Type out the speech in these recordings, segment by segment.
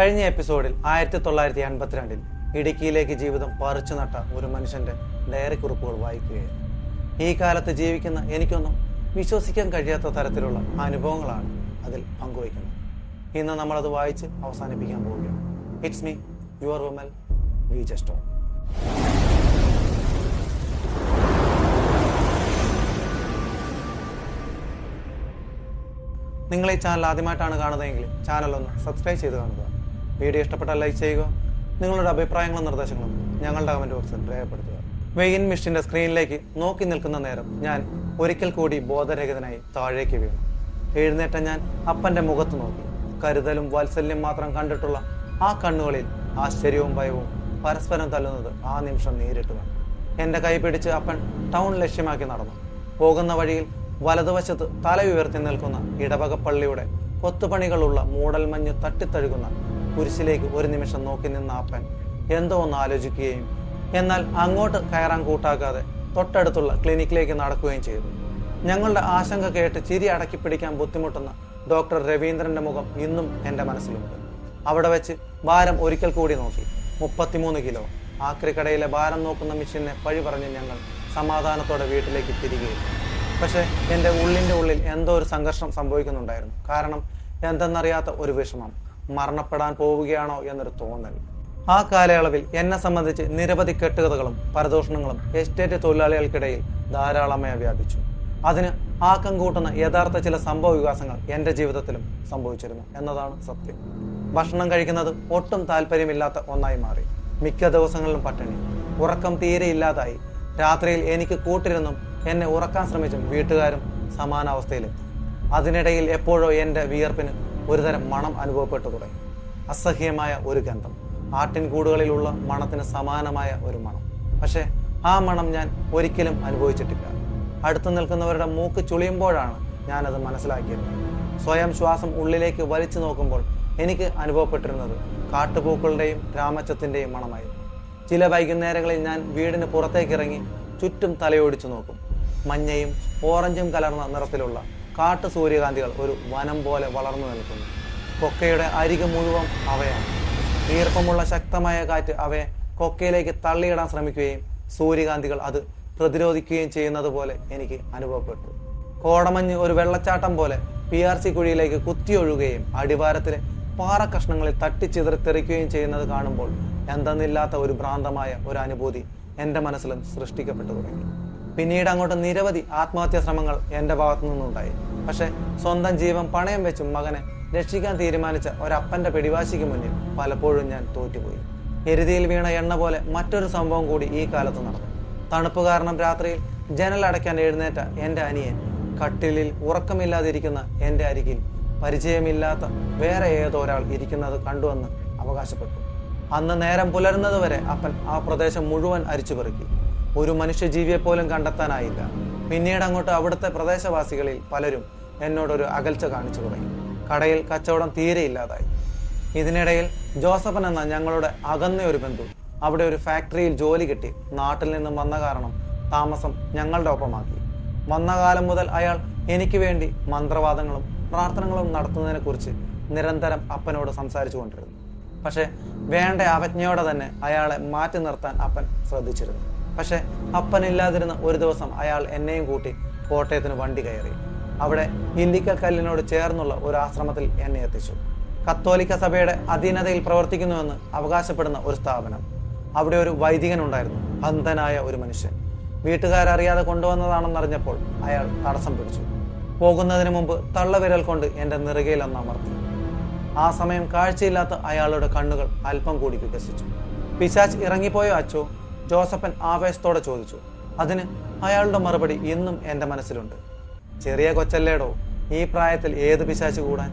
കഴിഞ്ഞ എപ്പിസോഡിൽ ആയിരത്തി തൊള്ളായിരത്തി അൻപത്തിരണ്ടിൽ ഇടുക്കിയിലേക്ക് ജീവിതം പറിച്ചു നട്ട ഒരു മനുഷ്യന്റെ ഡയറി കുറിപ്പുകൾ വായിക്കുകയായിരുന്നു. ഈ കാലത്ത് ജീവിക്കുന്ന എനിക്കൊന്നും വിശ്വസിക്കാൻ കഴിയാത്ത തരത്തിലുള്ള അനുഭവങ്ങളാണ് അതിൽ പങ്കുവയ്ക്കുന്നത്. ഇന്ന് നമ്മളത് വായിച്ച് അവസാനിപ്പിക്കാൻ പോവുകയാണ്. ഇറ്റ്സ് മീ യുവർ വുമൽ വി ജസ്റ്റോ നിങ്ങൾ ഈ ചാനൽ ആദ്യമായിട്ടാണ് കാണുന്നതെങ്കിൽ ചാനൽ ഒന്ന് സബ്സ്ക്രൈബ് ചെയ്ത് കാണുക. വീഡിയോ ഇഷ്ടപ്പെട്ടാൽ ലൈക്ക് ചെയ്യുക. നിങ്ങളുടെ അഭിപ്രായങ്ങളും നിർദ്ദേശങ്ങളും ഞങ്ങളുടെ കമന്റ് ബോക്സിൽ രേഖപ്പെടുത്തുക. വെയിൻ മിഷിന്റെ സ്ക്രീനിലേക്ക് നോക്കി നിൽക്കുന്ന നേരം ഞാൻ ഒരിക്കൽ കൂടി ബോധരഹിതനായി താഴേക്ക് വീണു. എഴുന്നേറ്റ ഞാൻ അപ്പന്റെ മുഖത്ത് നോക്കി. കരുതലും വാത്സല്യം മാത്രം കണ്ടിട്ടുള്ള ആ കണ്ണുകളിൽ ആശ്ചര്യവും ഭയവും പരസ്പരം തല്ലുന്നത് ആ നിമിഷം നേരിട്ട് എന്റെ കൈ പിടിച്ച് അപ്പൻ ടൗൺ ലക്ഷ്യമാക്കി നടന്നു. പോകുന്ന വഴിയിൽ വലതുവശത്ത് തല ഉയർത്തി നിൽക്കുന്ന ഇടവകപ്പള്ളിയുടെ കൊത്തുപണികളുള്ള മൂടൽമഞ്ഞ് തട്ടിത്തഴുകുന്ന കുരിശിലേക്ക് ഒരു നിമിഷം നോക്കി നിന്ന അപ്പൻ എന്തോ ഒന്ന് ആലോചിക്കുകയും എന്നാൽ അങ്ങോട്ട് കയറാൻ കൂട്ടാക്കാതെ തൊട്ടടുത്തുള്ള ക്ലിനിക്കിലേക്ക് നടക്കുകയും ചെയ്തു. ഞങ്ങളുടെ ആശങ്ക കേട്ട് ചിരി അടക്കി പിടിക്കാൻ ബുദ്ധിമുട്ടുന്ന ഡോക്ടർ രവീന്ദ്രന്റെ മുഖം ഇന്നും എന്റെ മനസ്സിലുണ്ട്. അവിടെ വെച്ച് ഭാരം ഒരിക്കൽ കൂടി നോക്കി. മുപ്പത്തിമൂന്ന് കിലോ. ആക്രിക്കടയിലെ ഭാരം നോക്കുന്ന മെഷീനെ പഴി പറഞ്ഞ് ഞങ്ങൾ സമാധാനത്തോടെ വീട്ടിലേക്ക് തിരികെ. പക്ഷേ എന്റെ ഉള്ളിന്റെ ഉള്ളിൽ എന്തോ ഒരു സംഘർഷം സംഭവിക്കുന്നുണ്ടായിരുന്നു. കാരണം എന്തെന്നറിയാത്ത ഒരു വിഷമം. മരണപ്പെടാൻ പോവുകയാണോ എന്നൊരു തോന്നൽ. ആ കാലയളവിൽ എന്നെ സംബന്ധിച്ച് നിരവധി കെട്ടുകഥകളും പരദൂഷണങ്ങളും എസ്റ്റേറ്റ് തൊഴിലാളികൾക്കിടയിൽ ധാരാളമായി വ്യാപിച്ചു. അതിന് ആക്കം കൂട്ടുന്ന യഥാർത്ഥ ചില സംഭവ വികാസങ്ങൾ എന്റെ ജീവിതത്തിലും സംഭവിച്ചിരുന്നു എന്നതാണ് സത്യം. ഭക്ഷണം കഴിക്കുന്നത് ഒട്ടും താല്പര്യമില്ലാത്ത ഒന്നായി മാറി. മിക്ക ദിവസങ്ങളിലും പട്ടിണി. ഉറക്കം തീരെ ഇല്ലാതായി. രാത്രിയിൽ എനിക്ക് കൂട്ടിരുന്നും എന്നെ ഉറക്കാൻ ശ്രമിച്ചും വീട്ടുകാരും സമാനാവസ്ഥയിലെത്തി. അതിനിടയിൽ എപ്പോഴോ എന്റെ വിയർപ്പിന് ഒരുതരം മണം അനുഭവപ്പെട്ടു തുടങ്ങി. അസഹ്യമായ ഒരു ഗന്ധം ആട്ടിൻകൂടുകളിലുള്ള മണത്തിന് സമാനമായ ഒരു മണം. പക്ഷേ ആ മണം ഞാൻ ഒരിക്കലും അനുഭവിച്ചിട്ടില്ല. അടുത്തു നിൽക്കുന്നവരുടെ മൂക്ക് ചുളിയുമ്പോഴാണ് ഞാനത് മനസ്സിലാക്കിയത്. സ്വയം ശ്വാസം ഉള്ളിലേക്ക് വലിച്ചു നോക്കുമ്പോൾ എനിക്ക് അനുഭവപ്പെട്ടിരുന്നത് കാട്ടുപൂക്കളുടെയും രാമച്ചത്തിന്റെയും മണമായിരുന്നു. ചില വൈകുന്നേരങ്ങളിൽ ഞാൻ വീടിന് പുറത്തേക്കിറങ്ങി ചുറ്റും തലയോടിച്ചു നോക്കും. മഞ്ഞയും ഓറഞ്ചും കലർന്ന നിറത്തിലുള്ള കാട്ടു സൂര്യകാന്തികൾ ഒരു വനം പോലെ വളർന്നു നിൽക്കുന്നു. കൊക്കയുടെ അരികെ മുഴുവൻ അവയാണ്. ഈർപ്പമുള്ള ശക്തമായ കാറ്റ് അവയെ കൊക്കയിലേക്ക് തള്ളിയിടാൻ ശ്രമിക്കുകയും സൂര്യകാന്തികൾ അത് പ്രതിരോധിക്കുകയും ചെയ്യുന്നത് പോലെ എനിക്ക് അനുഭവപ്പെട്ടു. കോടമഞ്ഞ് ഒരു വെള്ളച്ചാട്ടം പോലെ പി ആർ സി കുഴിയിലേക്ക് കുത്തിയൊഴുകുകയും അടിവാരത്തിലെ പാറക്കഷ്ണങ്ങളിൽ തട്ടിച്ചിതറി തെറിക്കുകയും ചെയ്യുന്നത് കാണുമ്പോൾ എന്തെന്നില്ലാത്ത ഒരു ഭ്രാന്തമായ ഒരു അനുഭൂതി എന്റെ മനസ്സിലും സൃഷ്ടിക്കപ്പെട്ടു തുടങ്ങി. പിന്നീട് അങ്ങോട്ട് നിരവധി ആത്മഹത്യാ ശ്രമങ്ങൾ എന്റെ ഭാഗത്തു നിന്നുണ്ടായി. പക്ഷേ സ്വന്തം ജീവൻ പണയം വെച്ചും മകനെ രക്ഷിക്കാൻ തീരുമാനിച്ച ഒരപ്പന്റെ പിടിവാശിക്ക് മുന്നിൽ പലപ്പോഴും ഞാൻ തോറ്റുപോയി. എരുതിയിൽ വീണ എണ്ണ പോലെ മറ്റൊരു സംഭവം കൂടി ഈ കാലത്ത് നടന്നു. തണുപ്പ് കാരണം രാത്രിയിൽ ജനൽ അടയ്ക്കാൻ എഴുന്നേറ്റ എന്റെ അനിയൻ കട്ടിലിൽ ഉറക്കമില്ലാതിരിക്കുന്ന എന്റെ അരികിൽ പരിചയമില്ലാത്ത വേറെ ഏതോ ഒരാൾ ഇരിക്കുന്നത് കണ്ടുവന്ന് അവകാശപ്പെട്ടു. അന്ന് നേരം പുലരുന്നതുവരെ അപ്പൻ ആ പ്രദേശം മുഴുവൻ അരിച്ചു പെറുക്കി ഒരു മനുഷ്യജീവിയെ പോലും കണ്ടെത്താനായില്ല. പിന്നീട് അങ്ങോട്ട് അവിടുത്തെ പ്രദേശവാസികളിൽ പലരും എന്നോടൊരു അകൽച്ച കാണിച്ചു തുടങ്ങി. കടയിൽ കച്ചവടം തീരെ ഇല്ലാതായി. ഇതിനിടയിൽ ജോസഫൻ എന്ന ഞങ്ങളുടെ അകന്ന ഒരു ബന്ധു അവിടെ ഒരു ഫാക്ടറിയിൽ ജോലി കിട്ടി. നാട്ടിൽ നിന്നും വന്ന കാരണം താമസം ഞങ്ങളുടെ ഒപ്പമാക്കി. വന്ന കാലം മുതൽ അയാൾ എനിക്ക് വേണ്ടി മന്ത്രവാദങ്ങളും പ്രാർത്ഥനകളും നടത്തുന്നതിനെക്കുറിച്ച് നിരന്തരം അപ്പനോട് സംസാരിച്ചു കൊണ്ടിരുന്നു. പക്ഷേ വേണ്ട അവജ്ഞയോടെ തന്നെ അയാളെ മാറ്റി നിർത്താൻ അപ്പൻ ശ്രദ്ധിച്ചിരുന്നു. പക്ഷേ അപ്പനില്ലാതിരുന്ന ഒരു ദിവസം അയാൾ എന്നെയും കൂട്ടി കോട്ടയത്തിന് വണ്ടി കയറി. അവിടെ ഹിന്ദിക്ക കല്ലിനോട് ചേർന്നുള്ള ഒരു ആശ്രമത്തിൽ എന്നെ എത്തിച്ചു. കത്തോലിക്ക സഭയുടെ അധീനതയിൽ പ്രവർത്തിക്കുന്നുവെന്ന് അവകാശപ്പെടുന്ന ഒരു സ്ഥാപനം. അവിടെ ഒരു വൈദികൻ ഉണ്ടായിരുന്നു അന്ധനായ ഒരു മനുഷ്യൻ. വീട്ടുകാരറിയാതെ കൊണ്ടുവന്നതാണെന്നറിഞ്ഞപ്പോൾ അയാൾ തടസ്സം പിടിച്ചു. പോകുന്നതിന് മുമ്പ് തള്ളവിരൽ കൊണ്ട് എന്റെ നിറുകയിൽ ഒന്ന് അമർത്തി. ആ സമയം കാഴ്ചയില്ലാത്ത അയാളുടെ കണ്ണുകൾ അല്പം കൂടി വികസിച്ചു. പിശാച്ച് ഇറങ്ങിപ്പോയോ അച്ചോ? ജോസഫൻ ആവേശത്തോടെ ചോദിച്ചു അതിന് അയാളുടെ മറുപടി ഇന്നും എന്റെ മനസ്സിലുണ്ട്. ചെറിയ കൊച്ചല്ലേടോ ഈ പ്രായത്തിൽ ഏത് പിശാച്ച് കൂടാൻ?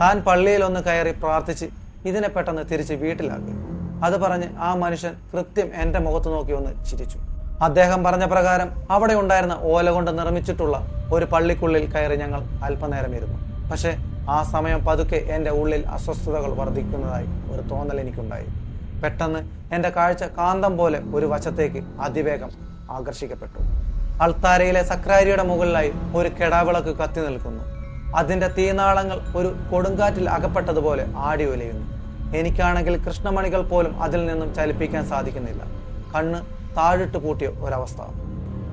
താൻ പള്ളിയിൽ ഒന്ന് കയറി പ്രാർത്ഥിച്ച് ഇതിനെ പെട്ടെന്ന് തിരിച്ച് വീട്ടിലാക്കി. അത് പറഞ്ഞ് ആ മനുഷ്യൻ കൃത്യം എന്റെ മുഖത്ത് നോക്കി ഒന്ന് ചിരിച്ചു. അദ്ദേഹം പറഞ്ഞ പ്രകാരം അവിടെ ഉണ്ടായിരുന്ന ഓല കൊണ്ട് നിർമ്മിച്ചിട്ടുള്ള ഒരു പള്ളിക്കുള്ളിൽ കയറി ഞങ്ങൾ അല്പനേരം ഇരുന്നു പക്ഷേ ആ സമയം പതുക്കെ എന്റെ ഉള്ളിൽ അസ്വസ്ഥതകൾ വർദ്ധിക്കുന്നതായി ഒരു തോന്നൽ എനിക്കുണ്ടായി. പെട്ടെന്ന് എന്റെ കാഴ്ച കാന്തം പോലെ ഒരു വശത്തേക്ക് അതിവേഗം ആകർഷിക്കപ്പെട്ടു. അൾത്താരയിലെ സക്രാരിയുടെ മുകളിലായി ഒരു കെടാവിളക്ക് കത്തി നിൽക്കുന്നു. അതിന്റെ തീനാളങ്ങൾ ഒരു കൊടുങ്കാറ്റിൽ അകപ്പെട്ടതുപോലെ ആടി ഉലയുന്നു എനിക്കാണെങ്കിൽ കൃഷ്ണമണികൾ പോലും അതിൽ നിന്നും ചലിപ്പിക്കാൻ സാധിക്കുന്നില്ല. കണ്ണ് താഴിട്ട് പൂട്ടിയ ഒരവസ്ഥ.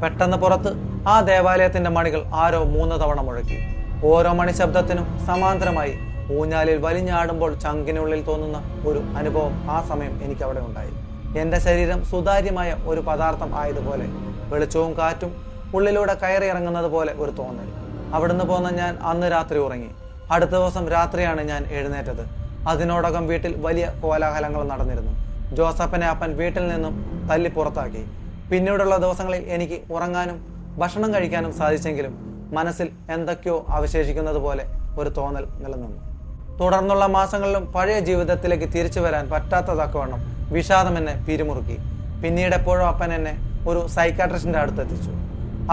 പെട്ടെന്ന് പുറത്ത് ആ ദേവാലയത്തിന്റെ മണികൾ ആരോ മൂന്ന് തവണ മുഴക്കി. ഓരോ മണിശബ്ദത്തിനും സമാന്തരമായി ഊഞ്ഞാലിൽ വലിഞ്ഞാടുമ്പോൾ ചങ്കിനുള്ളിൽ തോന്നുന്ന ഒരു അനുഭവം ആ സമയം എനിക്ക് അവിടെ ഉണ്ടായി. എന്റെ ശരീരം സുതാര്യമായ ഒരു പദാർത്ഥം ആയതുപോലെ വെളിച്ചവും കാറ്റും ഉള്ളിലൂടെ കയറി ഇറങ്ങുന്നത് പോലെ ഒരു തോന്നൽ. അവിടുന്ന് പോന്ന ഞാൻ അന്ന് രാത്രി ഉറങ്ങി. അടുത്ത ദിവസം രാത്രിയാണ് ഞാൻ എഴുന്നേറ്റത്. അതിനോടകം വീട്ടിൽ വലിയ കോലാഹലങ്ങൾ നടന്നിരുന്നു. ജോസഫിനെ അപ്പൻ വീട്ടിൽ നിന്നും തല്ലി പുറത്താക്കി. പിന്നീടുള്ള ദിവസങ്ങളിൽ എനിക്ക് ഉറങ്ങാനും ഭക്ഷണം കഴിക്കാനും സാധിച്ചെങ്കിലും മനസ്സിൽ എന്തൊക്കെയോ അവശേഷിക്കുന്നത് പോലെ ഒരു തോന്നൽ നിലനിന്നു. തുടർന്നുള്ള മാസങ്ങളിലും പഴയ ജീവിതത്തിലേക്ക് തിരിച്ചു വരാൻ പറ്റാത്തതാക്കവണ്ണം വിഷാദം എന്നെ പിരിമുറുക്കി. പിന്നീട് എപ്പോഴും അപ്പൻ എന്നെ ഒരു സൈക്കാട്രിസ്റ്റിന്റെ അടുത്തെത്തിച്ചു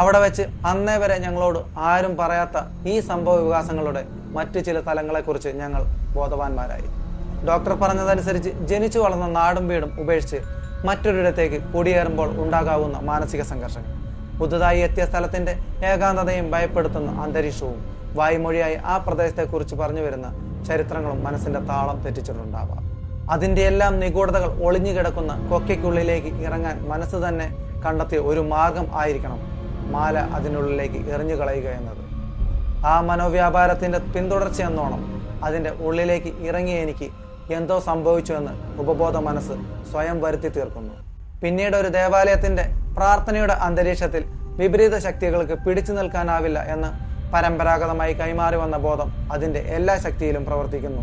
അവിടെ വെച്ച് അന്നേ വരെ ഞങ്ങളോട് ആരും പറയാത്ത ഈ സംഭവ വികാസങ്ങളുടെ മറ്റു ചില തലങ്ങളെക്കുറിച്ച് ഞങ്ങൾ ബോധവാന്മാരായി. ഡോക്ടർ പറഞ്ഞതനുസരിച്ച് ജനിച്ചു വളർന്ന നാടും വീടും ഉപേക്ഷിച്ച് മറ്റൊരിടത്തേക്ക് കുടിയേറുമ്പോൾ ഉണ്ടാകാവുന്ന മാനസിക സംഘർഷങ്ങൾ. പുതുതായി എത്തിയ സ്ഥലത്തിന്റെ ഏകാന്തതയും ഭയപ്പെടുത്തുന്ന അന്തരീക്ഷവും വായ്മൊഴിയായി ആ പ്രദേശത്തെക്കുറിച്ച് പറഞ്ഞു വരുന്ന ചരിത്രങ്ങളും മനസ്സിന്റെ താളം തെറ്റിച്ചിട്ടുണ്ടാവാം. അതിന്റെ എല്ലാം നിഗൂഢതകൾ ഒളിഞ്ഞു കിടക്കുന്ന കൊക്കയ്ക്കുള്ളിലേക്ക് ഇറങ്ങാൻ മനസ്സ് തന്നെ കണ്ടെത്തിയ ഒരു മാർഗം ആയിരിക്കണം മാല അതിനുള്ളിലേക്ക് എറിഞ്ഞു കളയുക എന്നത്. ആ മനോവ്യാപാരത്തിന്റെ പിന്തുടർച്ചയെന്നോണം അതിന്റെ ഉള്ളിലേക്ക് ഇറങ്ങിയ എനിക്ക് എന്തോ സംഭവിച്ചു എന്ന് ഉപബോധ മനസ്സ് സ്വയം വരുത്തി തീർക്കുന്നു. പിന്നീട് ഒരു ദേവാലയത്തിന്റെ പ്രാർത്ഥനയുടെ അന്തരീക്ഷത്തിൽ വിപരീത ശക്തികൾക്ക് പിടിച്ചു നിൽക്കാനാവില്ല എന്ന് പരമ്പരാഗതമായി കൈമാറി വന്ന ബോധം അതിന്റെ എല്ലാ ശക്തിയിലും പ്രവർത്തിക്കുന്നു.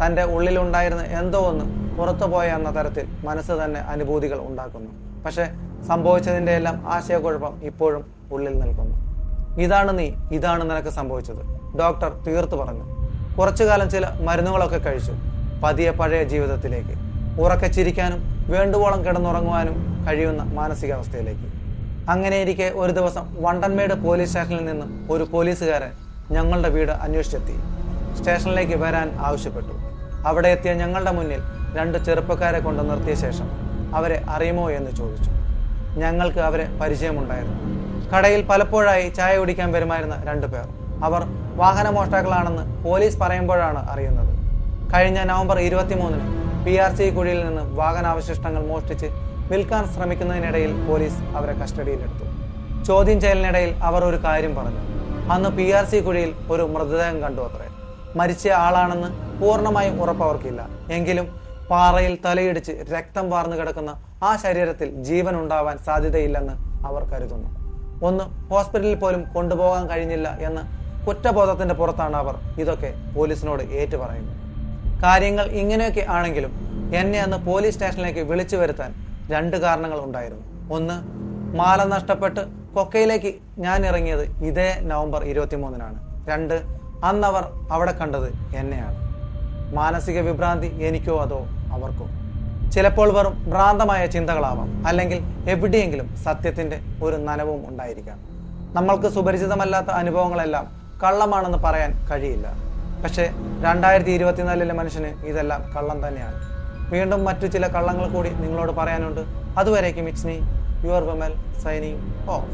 തന്റെ ഉള്ളിലുണ്ടായിരുന്ന എന്തോ ഒന്ന് പുറത്തുപോയ എന്ന തരത്തിൽ മനസ്സ് തന്നെ അനുഭൂതികൾ ഉണ്ടാക്കുന്നു. പക്ഷേ സംഭവിച്ചതിന്റെ എല്ലാം ആശയക്കുഴപ്പം ഇപ്പോഴും ഉള്ളിൽ നിൽക്കുന്നു. ഇതാണ് നീ ഇതാണ് നിനക്ക് സംഭവിച്ചത് ഡോക്ടർ തീർത്തു പറഞ്ഞു. കുറച്ചു കാലം ചില മരുന്നുകളൊക്കെ കഴിച്ചു പതിയെ പഴയ ജീവിതത്തിലേക്ക്. ഉറക്കെ ചിരിക്കാനും വേണ്ടുവോളം കിടന്നുറങ്ങുവാനും കഴിയുന്ന മാനസികാവസ്ഥയിലേക്ക്. അങ്ങനെയിരിക്കെ ഒരു ദിവസം വണ്ടൻമേട് പോലീസ് സ്റ്റേഷനിൽ നിന്നും ഒരു പോലീസുകാരൻ ഞങ്ങളുടെ വീട് അന്വേഷിച്ചെത്തി. സ്റ്റേഷനിലേക്ക് വരാൻ ആവശ്യപ്പെട്ടു. അവിടെ എത്തിയ ഞങ്ങളുടെ മുന്നിൽ രണ്ട് ചെറുപ്പക്കാരെ കൊണ്ട് നിർത്തിയ ശേഷം അവരെ അറിയുമോ എന്ന് ചോദിച്ചു. ഞങ്ങൾക്ക് അവരെ പരിചയമുണ്ടായിരുന്നു. കടയിൽ പലപ്പോഴായി ചായ കുടിക്കാൻ വരുമായിരുന്ന രണ്ടു പേർ. അവർ വാഹനമോഷ്ടാക്കളാണെന്ന് പോലീസ് പറയുമ്പോഴാണ് അറിയുന്നത്. കഴിഞ്ഞ നവംബർ ഇരുപത്തിമൂന്നിന് പി ആർ സി കുഴിയിൽ നിന്ന് വാഹനാവശിഷ്ടങ്ങൾ മോഷ്ടിച്ച് വിൽക്കാൻ ശ്രമിക്കുന്നതിനിടയിൽ പോലീസ് അവരെ കസ്റ്റഡിയിലെടുത്തു. ചോദ്യം ചെയ്യലിനിടയിൽ അവർ ഒരു കാര്യം പറഞ്ഞു. അന്ന് പി ആർ സി കുഴിയിൽ ഒരു മൃതദേഹം കണ്ടു അത്രേ. മരിച്ച ആളാണെന്ന് പൂർണമായും ഉറപ്പവർക്കില്ല. എങ്കിലും പാറയിൽ തലയിടിച്ച് രക്തം വാർന്നു കിടക്കുന്ന ആ ശരീരത്തിൽ ജീവൻ ഉണ്ടാവാൻ സാധ്യതയില്ലെന്ന് അവർ കരുതുന്നു. ഒന്ന് ഹോസ്പിറ്റലിൽ പോലും കൊണ്ടുപോകാൻ കഴിഞ്ഞില്ല എന്ന കുറ്റബോധത്തിന്റെ പുറത്താണ് അവർ ഇതൊക്കെ പോലീസിനോട് ഏറ്റുപറയുന്നത്. കാര്യങ്ങൾ ഇങ്ങനെയൊക്കെ ആണെങ്കിലും എന്നെ അന്ന് പോലീസ് സ്റ്റേഷനിലേക്ക് വിളിച്ചു വരുത്താൻ രണ്ട് കാരണങ്ങൾ ഉണ്ടായിരുന്നു ഒന്ന് മാല നഷ്ടപ്പെട്ട് കൊക്കയിലേക്ക് ഞാൻ ഇറങ്ങിയത് ഇതേ നവംബർ ഇരുപത്തിമൂന്നിനാണ്. രണ്ട് അന്നവർ അവിടെ കണ്ടത് എന്നെയാണ്. മാനസിക വിഭ്രാന്തി എനിക്കോ അതോ അവർക്കോ? ചിലപ്പോൾ വെറും ഭ്രാന്തമായ ചിന്തകളാവാം. അല്ലെങ്കിൽ എവിടെയെങ്കിലും സത്യത്തിന്റെ ഒരു നനവും ഉണ്ടായിരിക്കാം. നമ്മൾക്ക് സുപരിചിതമല്ലാത്ത അനുഭവങ്ങളെല്ലാം കള്ളമാണെന്ന് പറയാൻ കഴിയില്ല. പക്ഷേ രണ്ടായിരത്തി ഇരുപത്തിനാലിലെ മനുഷ്യന് ഇതെല്ലാം കള്ളം തന്നെയാണ്. വീണ്ടും മറ്റു ചില കള്ളങ്ങൾ കൂടി നിങ്ങളോട് പറയാനുണ്ട്. അതുവരേക്കും it's me your Vimal signing off